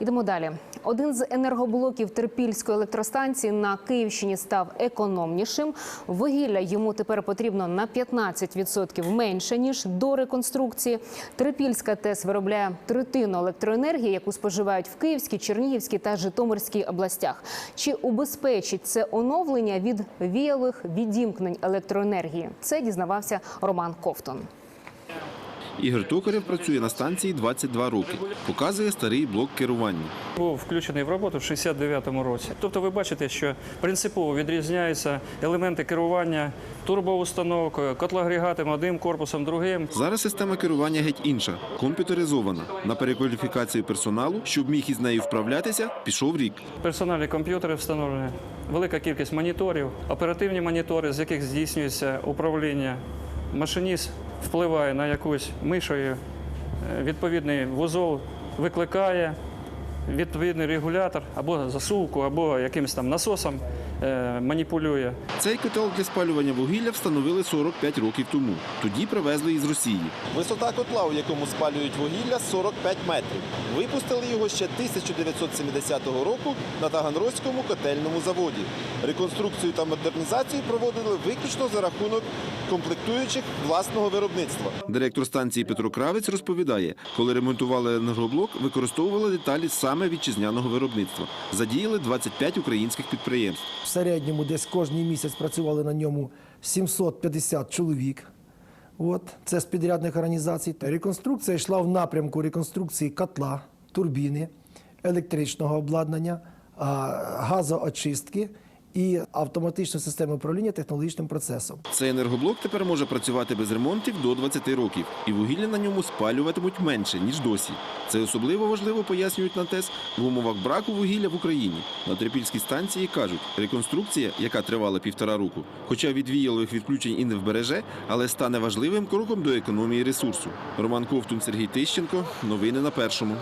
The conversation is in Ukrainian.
Ідемо далі. Один з енергоблоків Терпільської електростанції на Київщині став економнішим. Вугілля йому тепер потрібно на 15% менше ніж до реконструкції. Терпільська ТЕС виробляє третину електроенергії, яку споживають в Київській, Чернігівській та Житомирській областях. Чи убезпечить це оновлення від віялових відімкнень електроенергії? Це дізнавався Роман Ковтон. Ігор Токарєв працює на станції 22 роки. Показує старий блок керування. Був включений в роботу в 69-му році. Тобто ви бачите, що принципово відрізняються елементи керування турбоустановкою, котлоагрегатом одним, корпусом другим. Зараз система керування геть інша, комп'ютеризована. На перекваліфікацію персоналу, щоб міг із нею вправлятися, пішов рік. Персональні комп'ютери встановлені, велика кількість моніторів, оперативні монітори, з яких здійснюється управління. Машиніст впливає на якусь мишою, е, відповідний вузол викликає, відповідний регулятор або засувку, або якимось там насосом е, маніпулює. Цей котел для спалювання вугілля встановили 45 років тому. Тоді привезли із Росії. Висота котла, у якому спалюють вугілля, 45 метрів. Випустили його ще 1970 року на Таганрозькому котельному заводі. Реконструкцію та модернізацію проводили виключно за рахунок комплектуючих власного виробництва. Директор станції Петро Кравець розповідає, коли ремонтували енергоблок, використовували деталі саме вітчизняного виробництва. Задіяли 25 українських підприємств. В середньому десь кожний місяць працювали на ньому 750 чоловік. Це з підрядних організацій. Реконструкція йшла в напрямку реконструкції котла, турбіни, електричного обладнання, газоочистки і автоматичної системи управління технологічним процесом. Цей енергоблок тепер може працювати без ремонтів до 20 років, і вугілля на ньому спалюватимуть менше ніж досі. Це особливо важливо пояснюють на ТЕС в умовах браку вугілля в Україні. На Трипільській станції кажуть, реконструкція, яка тривала півтора року, хоча від віялових відключень і не вбереже, але стане важливим кроком до економії ресурсу. Роман Ковтун, Сергій Тищенко. Новини на першому.